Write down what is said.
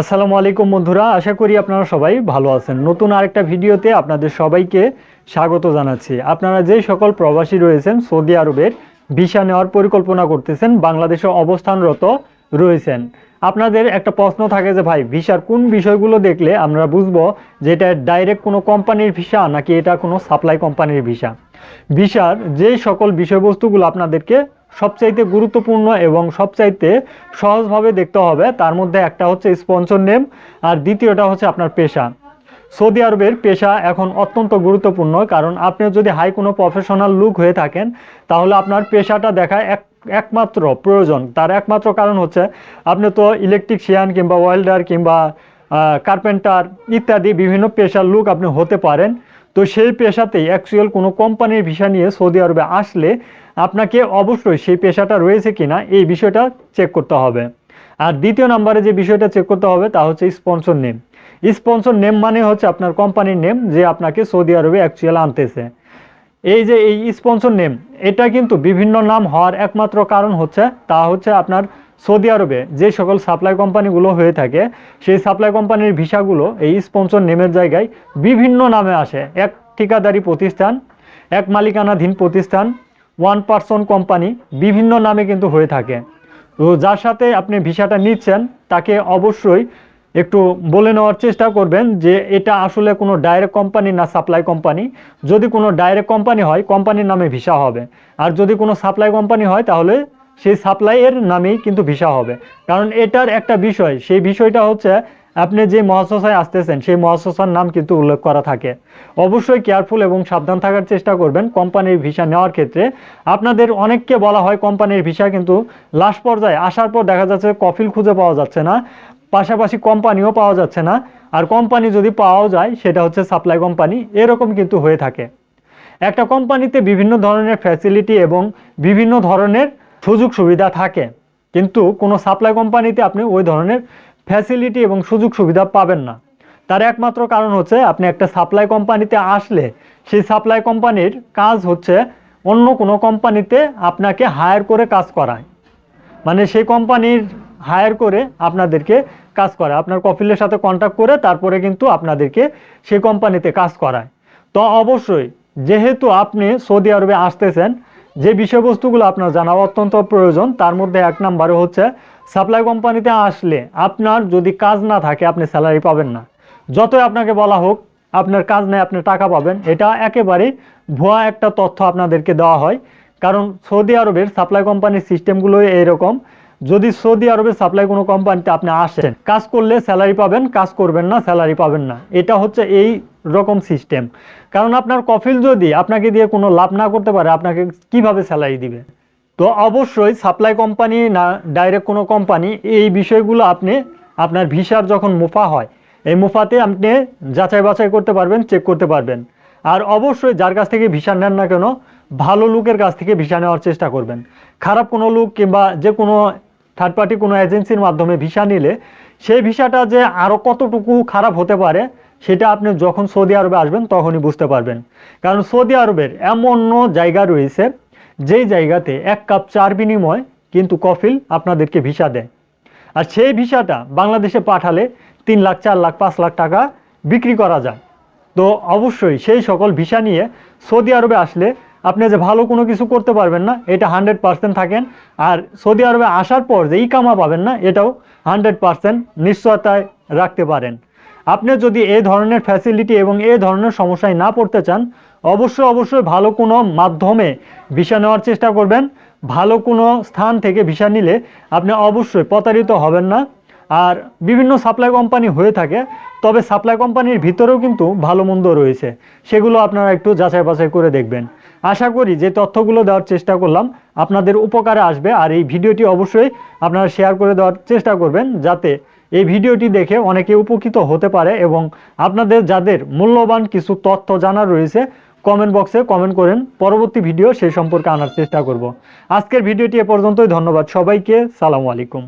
আসসালামু আলাইকুম বন্ধুরা, আশা করি আপনারা সবাই ভালো আছেন। নতুন আরেকটা ভিডিওতে আপনাদের সবাইকে স্বাগত জানাচ্ছি। আপনারা যেই সকল প্রবাসী রয়েছেন সৌদি আরবের, ভিসা নেওয়ার পরিকল্পনা করতেছেন, বাংলাদেশে অবস্থানরত রয়েছেন। আপনাদের একটা প্রশ্ন থাকে যে, ভাই, ভিসার কোন বিষয়গুলো দেখলে আমরা বুঝব যে এটা ডাইরেক্ট কোনো কোম্পানির ভিসা নাকি এটা কোনো সাপ্লাই কোম্পানির ভিসা? ভিসার যে সকল বিষয়বস্তুগুলো আপনাদেরকে সবচাইতে গুরুত্বপূর্ণ এবং সবচাইতে সহজভাবে দেখতে হবে, তার মধ্যে একটা হচ্ছে স্পন্সর নেম আর দ্বিতীয়টা হচ্ছে আপনার পেশা। সৌদি আরবের পেশা এখন অত্যন্ত গুরুত্বপূর্ণ, কারণ আপনি যদি হাই কোনো প্রফেশনাল লুক হয়ে থাকেন, তাহলে আপনার পেশাটা দেখা এক, একমাত্র প্রয়োজন। তার একমাত্র কারণ হচ্ছে, আপনি তো ইলেকট্রিশিয়ান কিংবা ওয়েল্ডার কিংবা কার্পেন্টার ইত্যাদি বিভিন্ন পেশার লুক আপনি হতে পারেন। তো সেই পেশাতেই অ্যাকচুয়াল কোনো কোম্পানির ভিসা নিয়ে সৌদি আরবে আসলে আপনাকে অবশ্যই সেই পেশাটা রয়েছে কিনা এই বিষয়টা চেক করতে হবে। আর দ্বিতীয় নম্বরে যে বিষয়টা চেক করতে হবে তা হচ্ছে স্পন্সর নেম স্পন্সর নেম মানে হচ্ছে আপনার কোম্পানির নেম যে আপনাকে সৌদি আরবে অ্যাকচুয়াল আনতেছে। এই যে এই স্পন্সর নেম এটা কিন্তু বিভিন্ন নাম হওয়ার একমাত্র কারণ হচ্ছে, তা হচ্ছে আপনার সৌদি আরবে যে সকল সাপ্লাই কোম্পানিগুলো হয়ে থাকে, সেই সাপ্লাই কোম্পানির ভিসাগুলো এই স্পন্সর নেমের জায়গায় বিভিন্ন নামে আসে। এক ঠিকাদারি প্রতিষ্ঠান, এক মালিকানাধীন প্রতিষ্ঠান ওয়ান পার্সন কোম্পানি বিভিন্ন নামে কিন্তু হয়ে থাকে। তো যার সাথে আপনি ভিসাটা নিচ্ছেন, তাকে অবশ্যই একটু বলে নেওয়ার চেষ্টা করবেন যে এটা আসলে কোনো ডাইরেক্ট কোম্পানি না সাপ্লাই কোম্পানি যদি কোনো ডাইরেক্ট কোম্পানি হয় কোম্পানির নামে ভিসা হবে। আর যদি কোনো সাপ্লাই কোম্পানি হয়, তাহলে সেই সাপ্লাইয়ের নামেই কিন্তু ভিসা হবে। কারণ এটার একটা বিষয়, সেই বিষয়টা হচ্ছে আপনি যে মহাশায় আসতেছেন, সেই মহাশার নাম কিন্তু উল্লেখ করা থাকে। অবশ্যই কেয়ারফুল এবং সাবধান থাকার চেষ্টা করবেন কোম্পানির ভিসা নেওয়ার ক্ষেত্রে। আপনাদের অনেককে বলা হয় কোম্পানির ভিসা কিন্তু লাস্ট পর্যায়ে আসার পর দেখা যাচ্ছে কফিল খুঁজে পাওয়া যাচ্ছে না, পাশাপাশি কোম্পানিও পাওয়া যাচ্ছে না, আর কোম্পানি যদি পাওয়াও যায়, সেটা হচ্ছে সাপ্লাই কোম্পানি, এরকম কিন্তু হয়ে থাকে। একটা কোম্পানিতে বিভিন্ন ধরনের ফ্যাসিলিটি এবং বিভিন্ন ধরনের সুযোগ সুবিধা থাকে। কিন্তু কোনো সাপ্লাই কোম্পানিতে আপনি ওই ধরনের ফ্যাসিলিটি এবং সুযোগ সুবিধা পাবেন না। তার একমাত্র কারণ হচ্ছে আপনি একটা সাপ্লাই কোম্পানিতে আসলে সেই সাপ্লাই কোম্পানির কাজ হচ্ছে অন্য কোনো কোম্পানিতে আপনাকে হায়ার করে কাজ করায়। মানে সেই কোম্পানির হায়ার করে আপনাদেরকে কাজ করা আপনার কফিলের সাথে কন্ট্যাক্ট করে তারপরে কিন্তু আপনাদেরকে সেই কোম্পানিতে কাজ করায়। তো অবশ্যই, যেহেতু আপনি সৌদি আরবে আসতেছেন যে বিষয়বস্তুগুলো আপনার জানা অত্যন্ত প্রয়োজন, তার মধ্যে এক নম্বরে হচ্ছে সাপ্লাই কোম্পানিতে আসলে আপনার যদি কাজ না থাকে, আপনি স্যালারি পাবেন না। যতই আপনাকে বলা হোক, আপনার কাজ নেই, আপনি টাকা পাবেন। এটা একেবারেই ভুয়া একটা তথ্য আপনাদেরকে দেওয়া হয়। কারণ সৌদি আরবের সাপ্লাই কোম্পানির সিস্টেমগুলো এইরকম, যদি সৌদি আরবের সাপ্লাই কোনো কোম্পানিতে আপনি আসেন, কাজ করলে স্যালারি পাবেন, কাজ করবেন না স্যালারি পাবেন না। এটা হচ্ছে এই রকম সিস্টেম। কারণ আপনার কফিল যদি আপনাকে দিয়ে কোনো লাভ না করতে পারে, আপনাকে কীভাবে স্যালারি দিবে? তো অবশ্যই সাপ্লাই কোম্পানি না, ডাইরেক্ট কোনো কোম্পানি, এই বিষয়গুলো আপনি, আপনার ভিসার যখন মুফা হয়, এই মুফাতে আপনি যাচাই বাছাই করতে পারবেন চেক করতে পারবেন। আর অবশ্যই যার কাছ থেকে ভিসা নেন না কেন, ভালো লোকের কাছ থেকে ভিসা নেওয়ার চেষ্টা করবেন। খারাপ কোনো লোক কিংবা যে কোনো থার্ড পার্টি কোনো এজেন্সির মাধ্যমে ভিসা নিলে, সেই ভিসাটা যে আরও কতটুকু খারাপ হতে পারে সেটা আপনি যখন সৌদি আরবে আসবেন, তখনই বুঝতে পারবেন। কারণ সৌদি আরবের এমন জায়গা রয়েছে, যেই জায়গাতে এক কাপ চার বিনিময় কিন্তু কফিল আপনাদেরকে ভিসা দেয়। আর সেই ভিসাটা বাংলাদেশে পাঠালে তিন লাখ, চার লাখ, পাঁচ লাখ টাকা বিক্রি করা যায়। তো অবশ্যই সেই সকল ভিসা নিয়ে সৌদি আরবে আসলে আপনি যে ভালো কোনো কিছু করতে পারবেন না, এটা হান্ড্রেড পার্সেন্ট থাকেন। আর সৌদি আরবে আসার পর যে ইকামা পাবেন না, এটাও হান্ড্রেড পার্সেন্ট নিশ্চয়তায় রাখতে পারেন। আপনি যদি এই ধরনের ফ্যাসিলিটি এবং এই ধরনের সমস্যায় না পড়তে চান, অবশ্যই অবশ্যই ভালো কোনো মাধ্যমে ভিসা নেওয়ার চেষ্টা করবেন। ভালো কোনো স্থান থেকে ভিসা নিলে আপনি অবশ্যই প্রতারিত হবেন না। আর বিভিন্ন সাপ্লাই কোম্পানি হয়ে থাকে, তবে সাপ্লাই কোম্পানির ভিতরেও কিন্তু ভালো মন্দ রয়েছে। সেগুলো আপনারা একটু যাচাই বাছাই করে দেখবেন। আশা করি যে তথ্যগুলো দেওয়ার চেষ্টা করলাম, আপনাদের উপকারে আসবে। আর এই ভিডিওটি অবশ্যই আপনারা শেয়ার করে দেওয়ার চেষ্টা করবেন, যাতে এই ভিডিওটি দেখে অনেকে উপকৃত হতে পারে এবং আপনাদের যাদের মূল্যবান কিছু তথ্য জানা রয়েছে কমেন্ট বক্সে কমেন্ট করেন। পরবর্তী ভিডিও সেই সম্পর্কে আনার চেষ্টা করব। আজকের ভিডিওটি এ পর্যন্তই। ধন্যবাদ সবাইকে। সালামু আলাইকুম।